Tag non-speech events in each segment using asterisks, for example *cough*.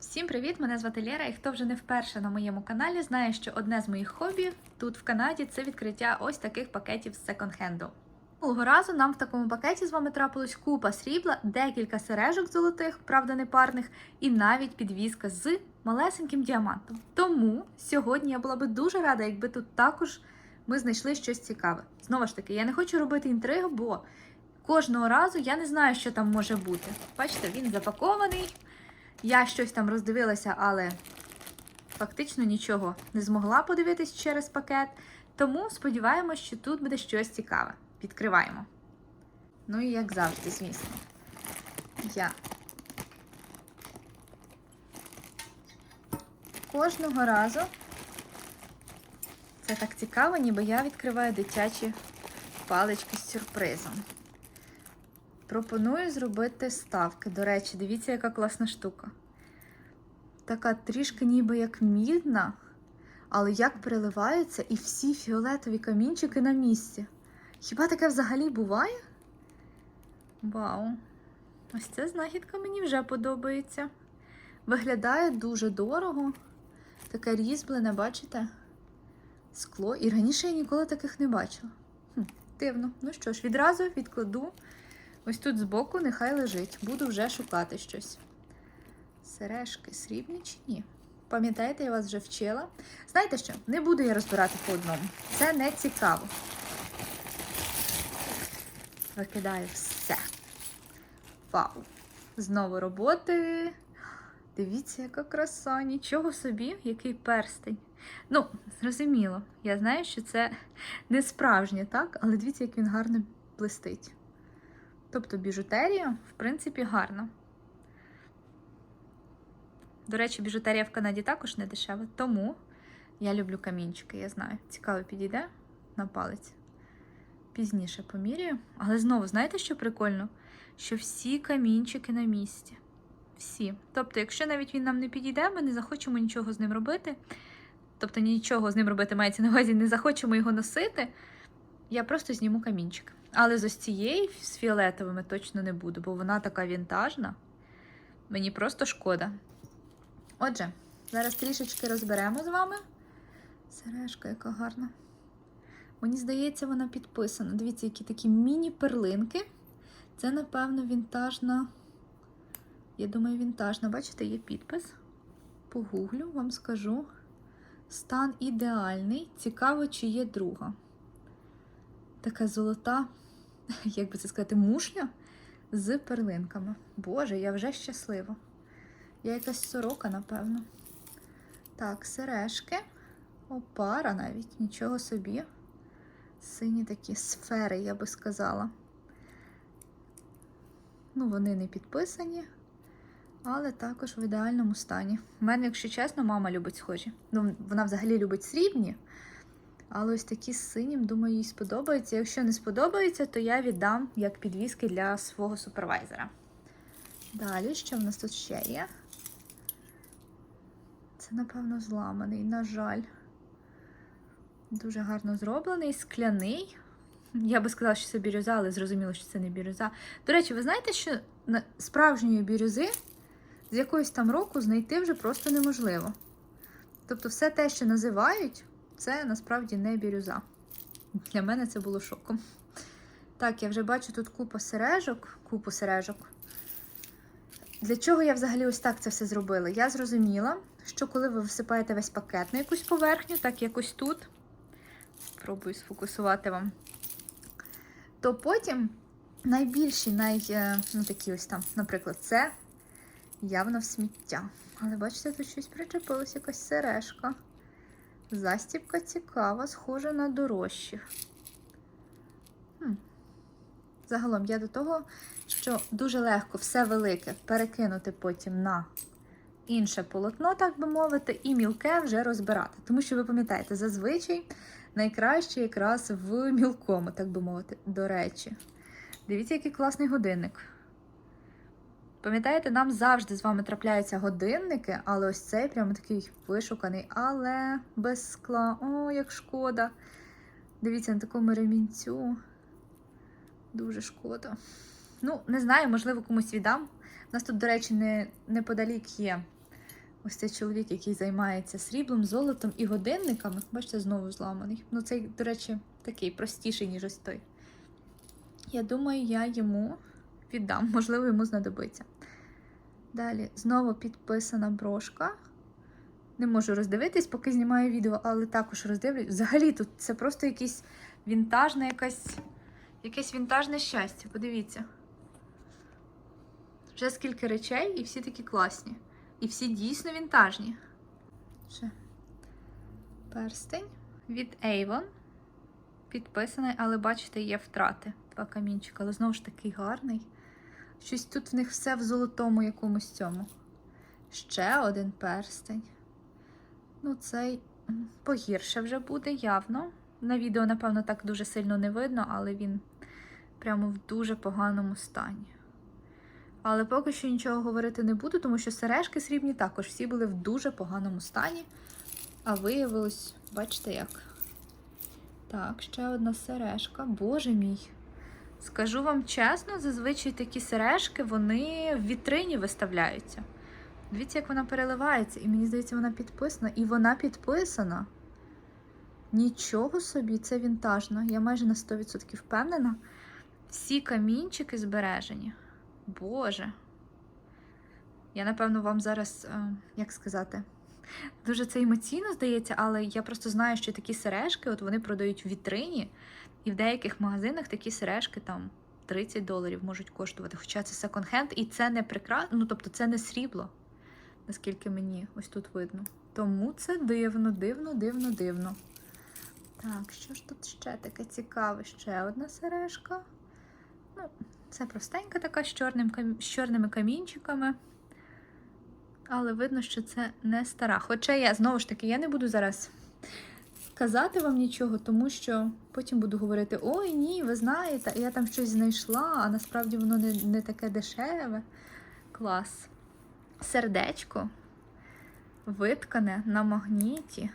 Всім привіт! Мене звати Лєра, і хто вже не вперше на моєму каналі, знає, що одне з моїх хобі тут в Канаді це відкриття ось таких пакетів з секонд-хенду. Минулого разу нам в такому пакеті з вами трапилась купа срібла, декілька сережок золотих, правда не парних, і навіть підвіска з малесеньким діамантом. Тому сьогодні я була би дуже рада, якби тут також ми знайшли щось цікаве. Знову ж таки, я не хочу робити інтригу, бо кожного разу я не знаю, що там може бути. Бачите, він запакований. Я щось там роздивилася, але фактично нічого не змогла подивитись через пакет. Тому сподіваємось, що тут буде щось цікаве. Відкриваємо. Ну і як завжди, звісно. Я кожного разу це так цікаво, ніби я відкриваю дитячі палички з сюрпризом. Пропоную зробити ставки. До речі, дивіться, яка класна штука. Така трішки ніби як мідна, але як переливається, і всі фіолетові камінчики на місці. Хіба таке взагалі буває? Вау! Ось ця знахідка мені вже подобається. Виглядає дуже дорого. Таке різьблене, бачите? Скло. І раніше я ніколи таких не бачила. Хм, Дивно. Ну що ж, відразу відкладу. Ось тут збоку нехай лежить. Буду вже шукати щось. Сережки срібні чи ні? Пам'ятаєте, я вас вже вчила. Знаєте що? Не буду я розбирати по одному. Це не цікаво. Викидаю все. Вау! Знову роботи. Дивіться, яка краса, нічого собі, який перстень. Ну, зрозуміло, я знаю, що це не справжнє, так? Але дивіться, як він гарно блистить. Тобто біжутерія, в принципі, гарна. До речі, біжутерія в Канаді також не дешева, тому я люблю камінчики, я знаю. Цікаво підійде на палець. Пізніше поміряю. Але знову, знаєте, що прикольно? Що всі камінчики на місці. Всі. Тобто, якщо навіть він нам не підійде, ми не захочемо нічого з ним робити. Тобто нічого з ним робити мається на увазі, не захочемо його носити. Я просто зніму камінчик. Але з ось цієї з фіолетовими точно не буду, бо вона така вінтажна. Мені просто шкода. Отже, зараз трішечки розберемо з вами. Сережка, яка гарна. Мені здається, вона підписана. Дивіться, які такі міні-перлинки. Це, напевно, вінтажна. Я думаю, вінтажна. Бачите, є підпис. Погуглю, вам скажу. Стан ідеальний. Цікаво, чи є друга. Така золота, *laughs* як би це сказати, мушля з перлинками. Боже, я вже щаслива. Я якась сорока, напевно. Так, сережки. Опара навіть, нічого собі. Сині такі сфери, я би сказала. Ну, вони не підписані, але також в ідеальному стані. У мене, якщо чесно, мама любить схожі. Ну, вона взагалі любить срібні. Але ось такі з синім, думаю, їй сподобаються. Якщо не сподобається, то я віддам як підвіски для свого супервайзера. Далі, що в нас тут ще є? Це, напевно, зламаний, на жаль. Дуже гарно зроблений, скляний. Я би сказала, що це бірюза, але зрозуміло, що це не бірюза. До речі, ви знаєте, що справжньої бірюзи з якогось там року знайти вже просто неможливо. Тобто, все те, що називають, це насправді не бірюза. Для мене це було шоком. Так, я вже бачу тут купу сережок, купу сережок. Для чого я взагалі ось так це все зробила? Я зрозуміла, що коли ви висипаєте весь пакет на якусь поверхню, так якось тут, спробую сфокусувати вам, то потім найбільші, най, е, ну такі ось там, наприклад, це явно в сміття. Але бачите, тут щось причепилось, якась сережка. Застібка цікава, схожа на дорожчих. Хм. Загалом я до того, що дуже легко все велике перекинути потім на інше полотно, так би мовити, і мілке вже розбирати. Тому що ви пам'ятаєте, зазвичай найкраще якраз в мілкому, так би мовити. До речі, дивіться, який класний годинник. Пам'ятаєте, нам завжди з вами трапляються годинники, але ось цей прямо такий вишуканий, але без скла. О, як шкода. Дивіться, на такому ремінцю. Дуже шкода. Ну, не знаю, можливо, комусь віддам. У нас тут, до речі, не, неподалік є Ось цей чоловік, який займається сріблом, золотом і годинниками. Бачите, знову зламаний. Ну, цей, до речі, такий простіший, ніж ось той. Я думаю, я йому віддам, *laughs* можливо, йому знадобиться. Далі знову підписана брошка. Не можу роздивитись, поки знімаю відео, але також роздивлюсь. Взагалі тут це просто якийсь вінтажне, якась, якесь вінтажне щастя. Подивіться. Вже скільки речей, і всі такі класні. І всі дійсно вінтажні. Ще. Перстень від Avon. Підписаний, але бачите, є втрати. Два камінчика, але знову ж таки гарний. Щось тут в них все в золотому якомусь цьому. Ще один перстень. Ну, цей погірше вже буде, явно. На відео, напевно, так дуже сильно не видно, але він прямо в дуже поганому стані. Але поки що нічого говорити не буду, тому що сережки срібні також всі були в дуже поганому стані. А виявилось, бачите як. Так, ще одна сережка. Боже мій. Скажу вам чесно, зазвичай такі сережки вони в вітрині виставляються. Дивіться, як вона переливається, і мені здається, вона підписана. І вона підписана. Нічого собі, це вінтажно. Я майже на 100% впевнена. Всі камінчики збережені. Боже. Я, напевно, вам зараз, е, як сказати, дуже це емоційно здається, але я просто знаю, що такі сережки от вони продають в вітрині, і в деяких магазинах такі сережки там 30 доларів можуть коштувати. Хоча це секонд-хенд, і це не прекрасно, ну тобто це не срібло, наскільки мені ось тут видно. Тому це дивно, дивно, дивно, дивно. Так, що ж тут ще таке цікаве? Ще одна сережка. Ну, це простенька така з, чорним, з чорними камінчиками. Але видно, що це не стара. Хоча я знову ж таки я не буду зараз казати вам нічого, тому що потім буду говорити: ой, ні, ви знаєте, я там щось знайшла, а насправді воно не, не таке дешеве. Клас. Сердечко виткане на магніті.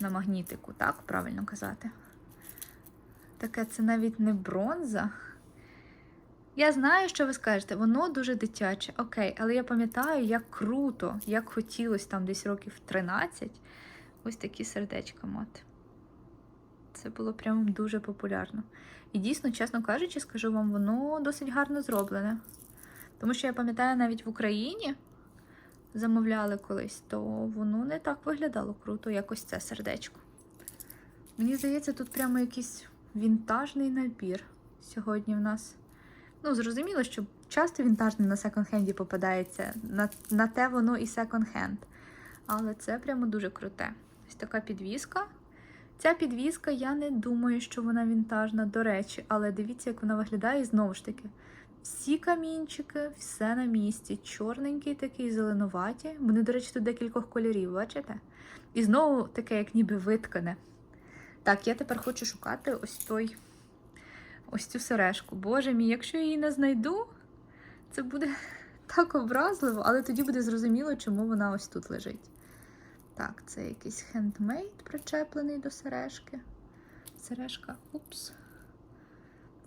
На магнітику, так правильно казати. Таке це навіть не бронза. Я знаю, що ви скажете, воно дуже дитяче, окей, але я пам'ятаю, як круто, як хотілося там десь років 13 ось такі сердечка мати. Це було прям дуже популярно. І дійсно, чесно кажучи, скажу вам, воно досить гарно зроблене. Тому що я пам'ятаю, навіть в Україні замовляли колись, то воно не так виглядало круто, як ось це сердечко. Мені здається, тут прямо якийсь вінтажний набір сьогодні в нас. Ну, зрозуміло, що часто вінтажне на секонд-хенді попадається. На, на те воно і секонд-хенд. Але це прямо дуже круте. Ось така підвіска. Ця підвіска, я не думаю, що вона вінтажна, до речі, але дивіться, як вона виглядає, і знову ж таки. Всі камінчики, все на місці. Чорненький такий, зеленуваті. Вони, до речі, тут декількох кольорів, бачите? І знову таке, як ніби виткане. Так, я тепер хочу шукати ось той ось цю сережку. Боже мій, якщо я її не знайду, це буде *laughs* так образливо, але тоді буде зрозуміло, чому вона ось тут лежить. Так, це якийсь хендмейд причеплений до сережки. Сережка, упс.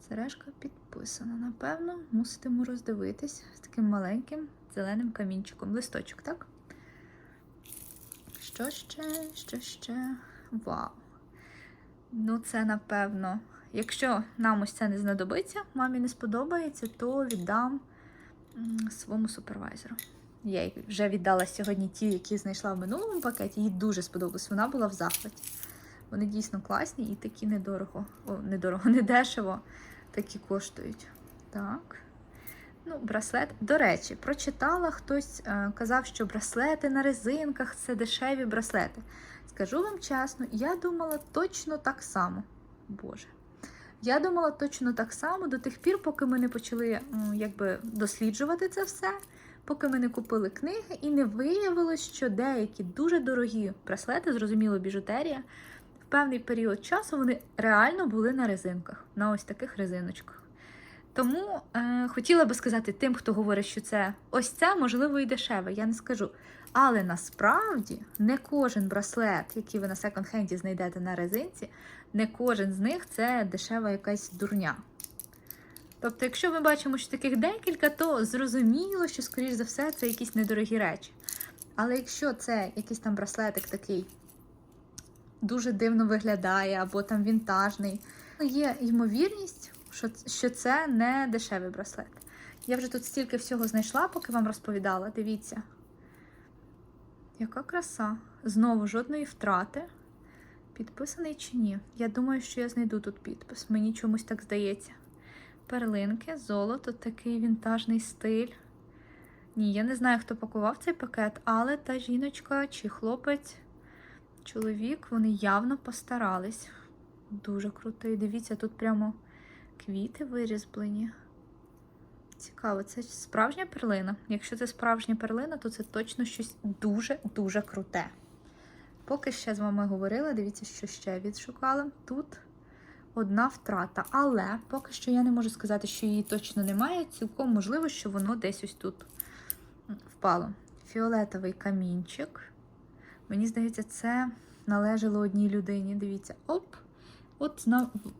Сережка підписана. Напевно, муситиму роздивитись з таким маленьким зеленим камінчиком. Листочок, так? Що ще? Що ще? Вау! Ну, це напевно. Якщо нам ось це не знадобиться, мамі не сподобається, то віддам своєму супервайзеру. Я вже віддала сьогодні ті, які знайшла в минулому пакеті. Їй дуже сподобалось. Вона була в захваті. Вони дійсно класні і такі недорого. О, недорого, *laughs* недешево такі коштують. Так. Ну, браслет. До речі, прочитала хтось е, казав, що браслети на резинках це дешеві браслети. Скажу вам чесно, я думала точно так само. Боже. Я думала точно так само до тих пір, поки ми не почали якби, досліджувати це все, поки ми не купили книги, і не виявилось, що деякі дуже дорогі браслети, зрозуміло, біжутерія, в певний період часу вони реально були на резинках, на ось таких резиночках. Тому е, хотіла би сказати тим, хто говорить, що це ось це, можливо, і дешеве, я не скажу. Але насправді не кожен браслет, який ви на секонд-хенді знайдете на резинці, не кожен з них це дешева якась дурня. Тобто, якщо ми бачимо, що таких декілька, то зрозуміло, що, скоріш за все, це якісь недорогі речі. Але якщо це якийсь там браслетик такий дуже дивно виглядає, або там вінтажний, ну, є ймовірність, що це не дешевий браслет. Я вже тут стільки всього знайшла, поки вам розповідала. Дивіться. Яка краса. Знову жодної втрати. Підписаний чи ні? Я думаю, що я знайду тут підпис. Мені чомусь так здається. Перлинки, золото, такий вінтажний стиль. Ні, я не знаю, хто пакував цей пакет, але та жіночка чи хлопець, чоловік, вони явно постарались. Дуже крутий. Дивіться, тут прямо квіти вирізблені. Цікаво, це справжня перлина. Якщо це справжня перлина, то це точно щось дуже-дуже круте. Поки ще з вами говорила, дивіться, що ще відшукала. Тут одна втрата. Але поки що я не можу сказати, що її точно немає. Цілком можливо, що воно десь ось тут впало. Фіолетовий камінчик. Мені здається, це належало одній людині. Дивіться, оп! От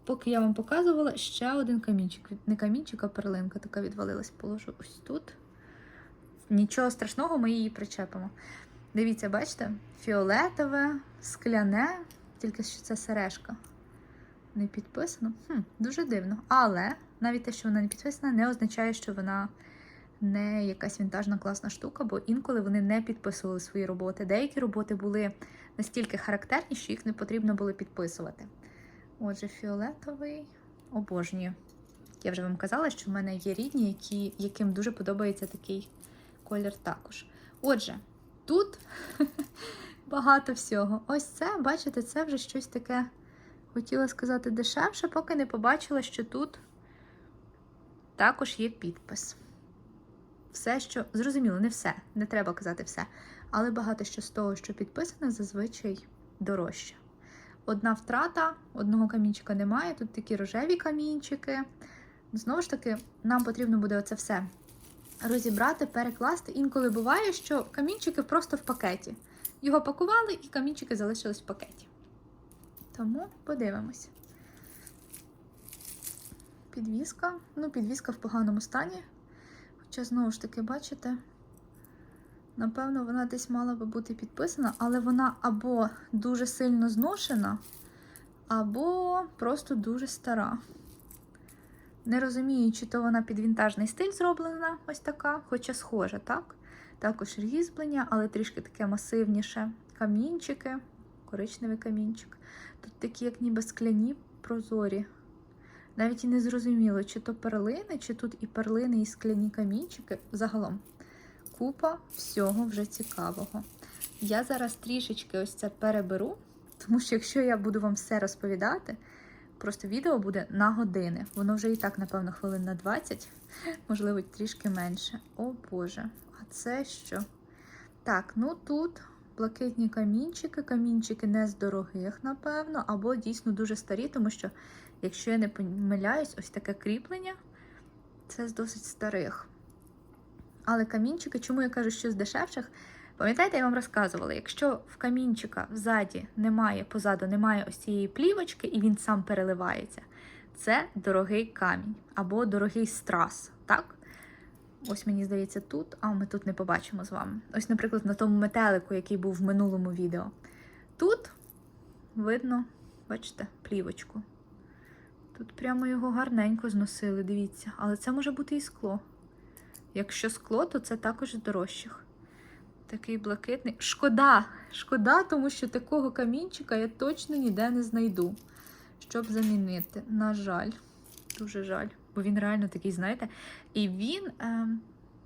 поки я вам показувала, ще один камінчик. Не камінчик, а перлинка така відвалилась. Положу ось тут. Нічого страшного, ми її причепимо. Дивіться, бачите? Фіолетове, скляне, тільки що це сережка. Не підписано. Хм, Дуже дивно. Але навіть те, що вона не підписана, не означає, що вона не якась вінтажна класна штука, бо інколи вони не підписували свої роботи. Деякі роботи були настільки характерні, що їх не потрібно було підписувати. Отже, фіолетовий обожнюю. Я вже вам казала, що в мене є рідні, які, яким дуже подобається такий колір також. Отже, тут *laughs* багато всього. Ось це, бачите, це вже щось таке, хотіла сказати, дешевше, поки не побачила, що тут також є підпис. Все, що зрозуміло, не все, не треба казати все. Але багато що з того, що підписано, зазвичай дорожче. Одна втрата, одного камінчика немає. Тут такі рожеві камінчики. Знову ж таки, нам потрібно буде оце все розібрати, перекласти. Інколи буває, що камінчики просто в пакеті. Його пакували, і камінчики залишились в пакеті. Тому подивимось. Підвіска. Ну, підвіска в поганому стані. Хоча, знову ж таки, бачите, напевно, вона десь мала би бути підписана, але вона або дуже сильно зношена, або просто дуже стара. Не розумію, чи то вона під вінтажний стиль зроблена, ось така, хоча схожа, так? Також різьблення, але трішки таке масивніше. Камінчики, коричневий камінчик. Тут такі, як ніби скляні прозорі. Навіть і не зрозуміло, чи то перлини, чи тут і перлини, і скляні камінчики. Загалом купа всього вже цікавого. Я зараз трішечки ось це переберу, тому що якщо я буду вам все розповідати, просто відео буде на години. Воно вже і так, напевно, хвилин на 20, можливо, трішки менше. О Боже, а це що? Так, ну тут блакитні камінчики, камінчики не з дорогих, напевно, або дійсно дуже старі, тому що, якщо я не помиляюсь, ось таке кріплення це з досить старих. Але камінчики, чому я кажу, що з дешевших? Пам'ятаєте, я вам розказувала, якщо в камінчика взаді немає, позаду немає ось цієї плівочки, і він сам переливається, це дорогий камінь або дорогий страс. так? Ось мені здається, тут, а ми тут не побачимо з вами. Ось, наприклад, на тому метелику, який був в минулому відео. Тут видно, бачите, плівочку. Тут прямо його гарненько зносили, дивіться. Але це може бути і скло. Якщо скло, то це також дорожчих. Такий блакитний. Шкода! Шкода, тому що такого камінчика я точно ніде не знайду, щоб замінити. На жаль, дуже жаль. Бо він реально такий, знаєте, і він е,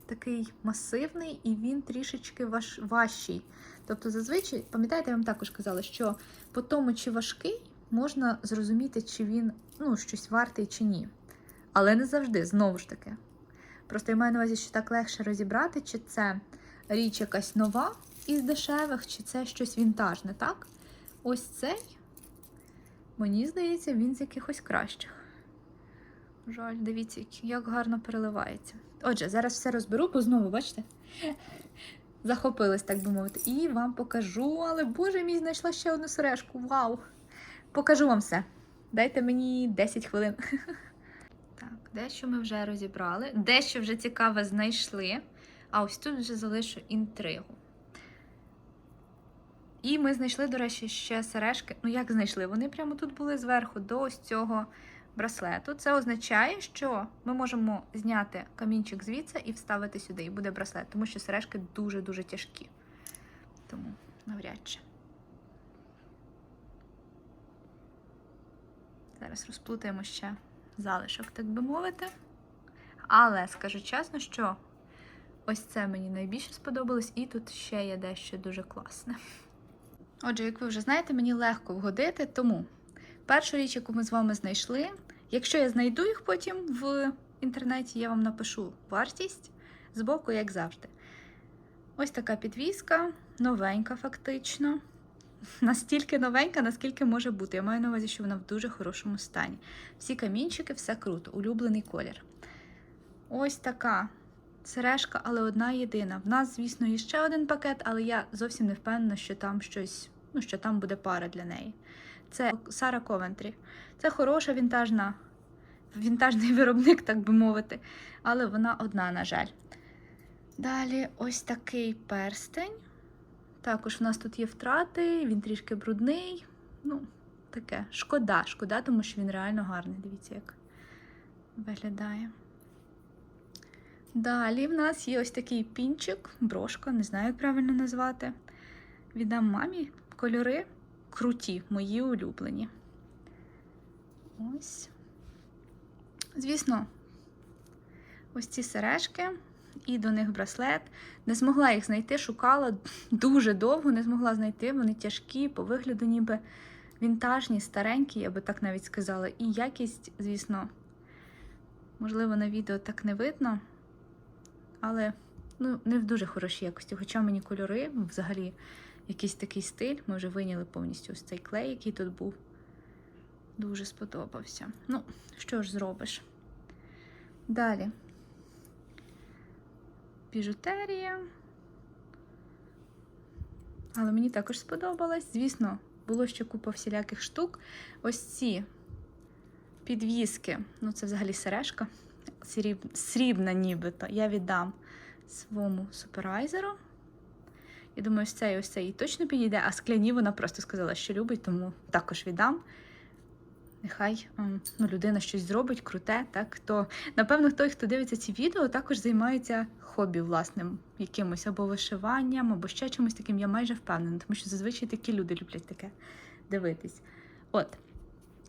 такий масивний, і він трішечки важ, важчий. Тобто, зазвичай, пам'ятаєте, я вам також казала, що по тому, чи важкий, можна зрозуміти, чи він ну, щось вартий чи ні. Але не завжди, знову ж таки. Просто я маю на увазі, що так легше розібрати, чи це річ якась нова із дешевих, чи це щось вінтажне, так? Ось цей, мені здається, він з якихось кращих. Жаль, дивіться, як гарно переливається. Отже, зараз все розберу, бо знову, бачите, *laughs* захопилась, так би мовити. І вам покажу, але боже мій, знайшла ще одну сережку. Вау! Покажу вам все. Дайте мені 10 хвилин. *laughs* Так, дещо ми вже розібрали, дещо вже цікаве знайшли. А ось тут вже залишу інтригу. І ми знайшли, до речі, ще сережки. Ну, як знайшли? Вони прямо тут були зверху до ось цього браслету. Це означає, що ми можемо зняти камінчик звідси і вставити сюди, і буде браслет, тому що сережки дуже-дуже тяжкі. Тому навряд чи. Зараз розплутаємо ще залишок, так би мовити. Але скажу чесно, що ось це мені найбільше сподобалось, і тут ще є дещо дуже класне. Отже, як ви вже знаєте, мені легко вгодити, тому першу річ, яку ми з вами знайшли, якщо я знайду їх потім в інтернеті, я вам напишу вартість збоку, як завжди. Ось така підвіска, новенька, фактично. *laughs* Настільки новенька, наскільки може бути. Я маю на увазі, що вона в дуже хорошому стані. Всі камінчики, все круто, улюблений колір. Ось така сережка, але одна єдина. В нас, звісно, є ще один пакет, але я зовсім не впевнена, що там щось, ну, що там буде пара для неї. Це Сара Ковентрі. Це хороша вінтажна, вінтажний *laughs* виробник, так би мовити. Але вона одна, на жаль. Далі ось такий перстень. Також в нас тут є втрати, він трішки брудний. Ну, таке. Шкода, шкода, тому що він реально гарний. Дивіться, як виглядає. Далі в нас є ось такий пінчик, брошка, не знаю, як правильно назвати. Віддам мамі кольори круті, мої улюблені. Ось. Звісно, ось ці сережки і до них браслет. Не змогла їх знайти, шукала дуже довго, не змогла знайти. Вони тяжкі, по вигляду, ніби вінтажні, старенькі, я би так навіть сказала. І якість, звісно, можливо, на відео так не видно, але ну, не в дуже хорошій якості. Хоча мені кольори, взагалі, якийсь такий стиль. Ми вже виняли повністю ось цей клей, який тут був. Дуже сподобався. Ну, що ж зробиш? Далі біжутерія. Але мені також сподобалось. Звісно, було ще купа всіляких штук. Ось ці підвіски, ну це взагалі сережка, сріб... срібна нібито. Я віддам своєму супервайзеру. Я думаю, ось цей ось цей їй точно підійде, а скляні вона просто сказала, що любить, тому також віддам. Нехай ем, ну, людина щось зробить, круте, так то напевно той, хто дивиться ці відео, також займається хобі власним якимось або вишиванням, або ще чимось таким. Я майже впевнена, тому що зазвичай такі люди люблять таке дивитись. От.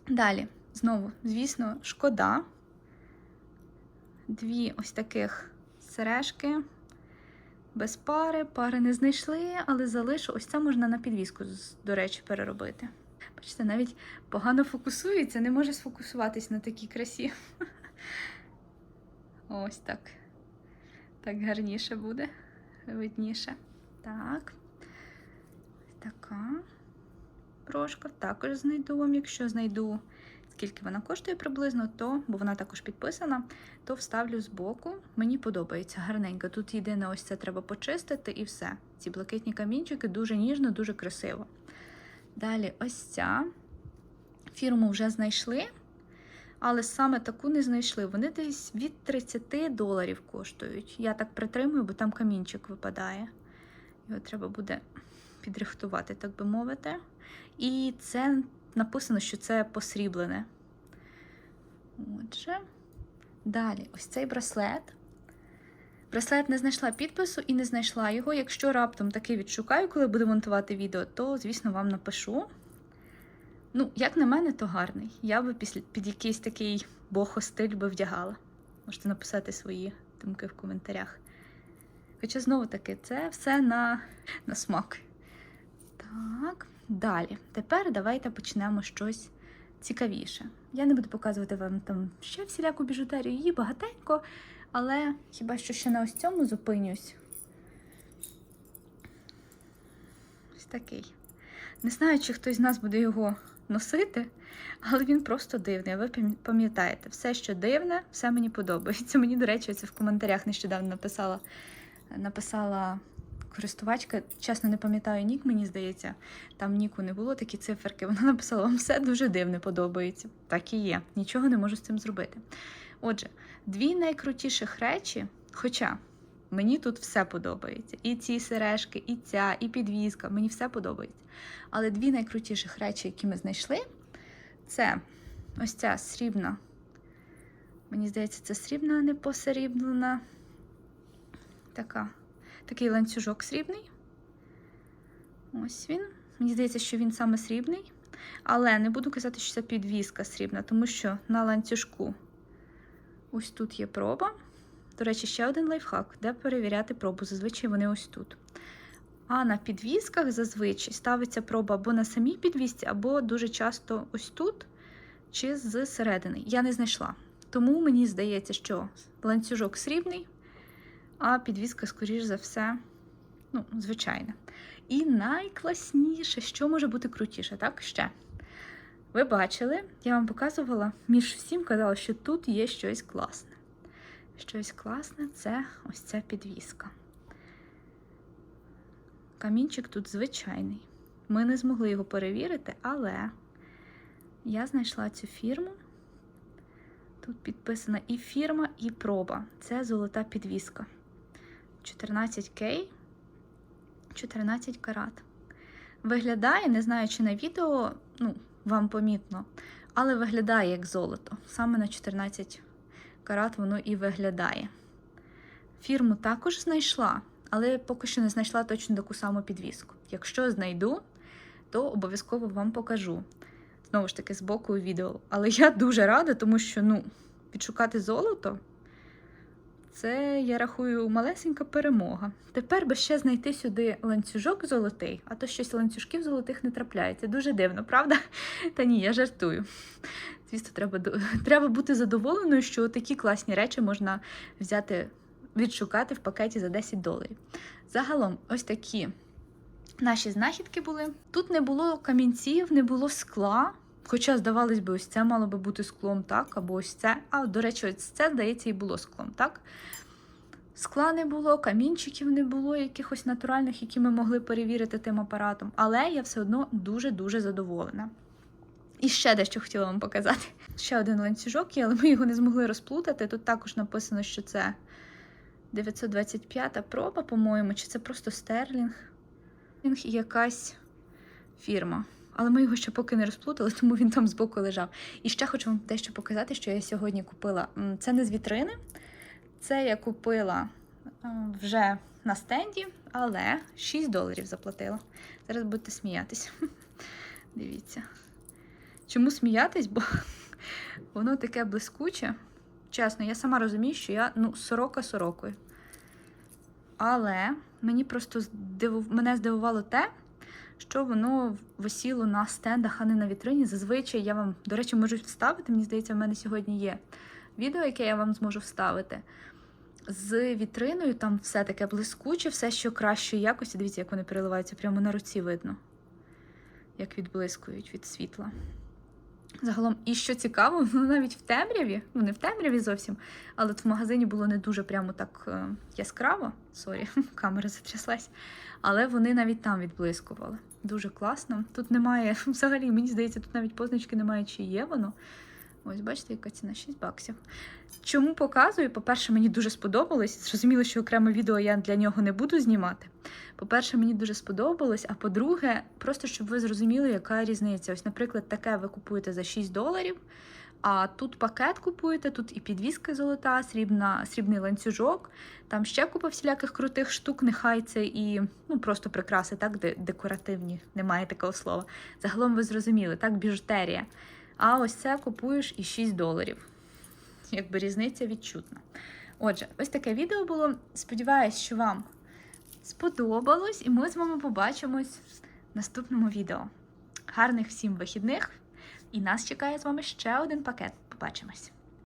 Далі, знову, звісно, шкода. Дві ось таких сережки. Без пари, пари не знайшли, але залишу. Ось це можна на підвіску, до речі, переробити. Бачите, навіть погано фокусується, не може сфокусуватись на такій красі. *laughs* Ось так. Так гарніше буде, видніше. Так. Така брошка. Також знайду вам, якщо знайду, скільки вона коштує приблизно, то, бо вона також підписана, то вставлю збоку. Мені подобається гарненько. Тут єдине, ось це треба почистити і все. Ці блакитні камінчики дуже ніжно, дуже красиво. Далі ось ця. Фірму вже знайшли, але саме таку не знайшли. Вони десь від 30 доларів коштують. Я так притримую, бо там камінчик випадає. Його треба буде підрихтувати, так би мовити. І це написано, що це посріблене. Отже, далі, ось цей браслет. Браслет не знайшла підпису і не знайшла його. Якщо раптом таки відшукаю, коли буду монтувати відео, то, звісно, вам напишу. Ну, як на мене, то гарний. Я би після, під якийсь такий бохо-стиль би вдягала. Можете написати свої думки в коментарях. Хоча, знову таки, це все на, на смак. Так, далі. Тепер давайте почнемо щось цікавіше. Я не буду показувати вам там ще всіляку біжутерію, її багатенько. Але хіба що ще на ось цьому зупинюсь. Ось такий. Не знаю, чи хтось з нас буде його носити, але він просто дивний. Ви пам'ятаєте, все, що дивне, все мені подобається. Мені, до речі, це в коментарях нещодавно написала написала користувачка. Чесно, не пам'ятаю нік, мені здається, там ніку не було такі циферки. Вона написала: вам все дуже дивне подобається. Так і є. Нічого не можу з цим зробити. Отже, дві найкрутіших речі, хоча мені тут все подобається. І ці сережки, і ця, і підвізка. Мені все подобається. Але дві найкрутіших речі, які ми знайшли, це ось ця срібна. Мені здається, це срібна, а не посріблена. Така. Такий ланцюжок срібний. Ось він. Мені здається, що він саме срібний. Але не буду казати, що це підвіска срібна, тому що на ланцюжку ось тут є проба. До речі, ще один лайфхак, де перевіряти пробу. Зазвичай вони ось тут. А на підвісках зазвичай ставиться проба або на самій підвісці, або дуже часто ось тут чи з середини. Я не знайшла. Тому мені здається, що ланцюжок срібний, а підвіска, скоріш за все, ну, звичайна. І найкласніше, що може бути крутіше, так? Ще. Ви бачили, я вам показувала, між всім казала, що тут є щось класне. Щось класне це ось ця підвіска. Камінчик тут звичайний. Ми не змогли його перевірити, але я знайшла цю фірму. Тут підписана і фірма, і проба. Це золота підвіска. 14К, 14 карат. Виглядає, не знаю, чи на відео, ну, вам помітно, але виглядає як золото. Саме на 14 карат воно і виглядає. Фірму також знайшла, але поки що не знайшла точно таку саму підвіску. Якщо знайду, то обов'язково вам покажу. Знову ж таки, з боку відео. Але я дуже рада, тому що ну, підшукати золото це, я рахую, малесенька перемога. Тепер би ще знайти сюди ланцюжок золотий, а то щось ланцюжків золотих не трапляється. Дуже дивно, правда? *laughs* Та ні, я жартую. Звісно, треба, треба бути задоволеною, що такі класні речі можна взяти, відшукати в пакеті за 10 доларів. Загалом, ось такі наші знахідки були. Тут не було камінців, не було скла. Хоча, здавалось би, ось це мало би бути склом, так, або ось це. А, до речі, ось це, здається, і було склом, так? Скла не було, камінчиків не було, якихось натуральних, які ми могли перевірити тим апаратом. Але я все одно дуже-дуже задоволена. І ще дещо хотіла вам показати. Ще один ланцюжок є, але ми його не змогли розплутати. Тут також написано, що це 925 проба, по-моєму, чи це просто стерлінг. Якась фірма. Але ми його ще поки не розплутали, *laughs* тому він там збоку лежав. І ще хочу вам дещо показати, що я сьогодні купила. Це не з вітрини, це я купила е, вже на стенді, але 6 доларів заплатила. Зараз будете сміятись. *laughs* Дивіться. Чому сміятись? Бо *laughs* воно таке блискуче. Чесно, я сама розумію, що я ну, сорока сорокою. Але мені просто здиву... мене здивувало те, що воно висіло на стендах, а не на вітрині. Зазвичай я вам, до речі, можу вставити. Мені здається, в мене сьогодні є відео, яке я вам зможу вставити. З вітриною там все таке блискуче, все, що кращої якості. Дивіться, як вони переливаються, прямо на руці видно, як відблискують від світла. Загалом, і що цікаво, *laughs* ну, навіть в темряві, ну не в темряві зовсім, але от в магазині було не дуже прямо так е, яскраво. Сорі, *laughs* камера затряслась. Але вони навіть там відблискували. Дуже класно. Тут немає, *laughs* взагалі, мені здається, тут навіть позначки немає, чи є воно. Ось, бачите, яка ціна 6 баксів. Чому показую? По-перше, мені дуже сподобалось. Зрозуміло, що окреме відео я для нього не буду знімати. По-перше, мені дуже сподобалось. А по-друге, просто щоб ви зрозуміли, яка різниця. Ось, наприклад, таке ви купуєте за 6 доларів. А тут пакет купуєте, тут і підвіска золота, срібна, срібний ланцюжок, там ще купа всіляких крутих штук, нехай це і ну, просто прикраси, так, декоративні, немає такого слова. Загалом ви зрозуміли, так, біжутерія. А ось це купуєш і 6 доларів. Якби різниця відчутна. Отже, ось таке відео було. Сподіваюсь, що вам сподобалось, і ми з вами побачимось в наступному відео. Гарних всім вихідних! І нас чекає з вами ще один пакет. Побачимось!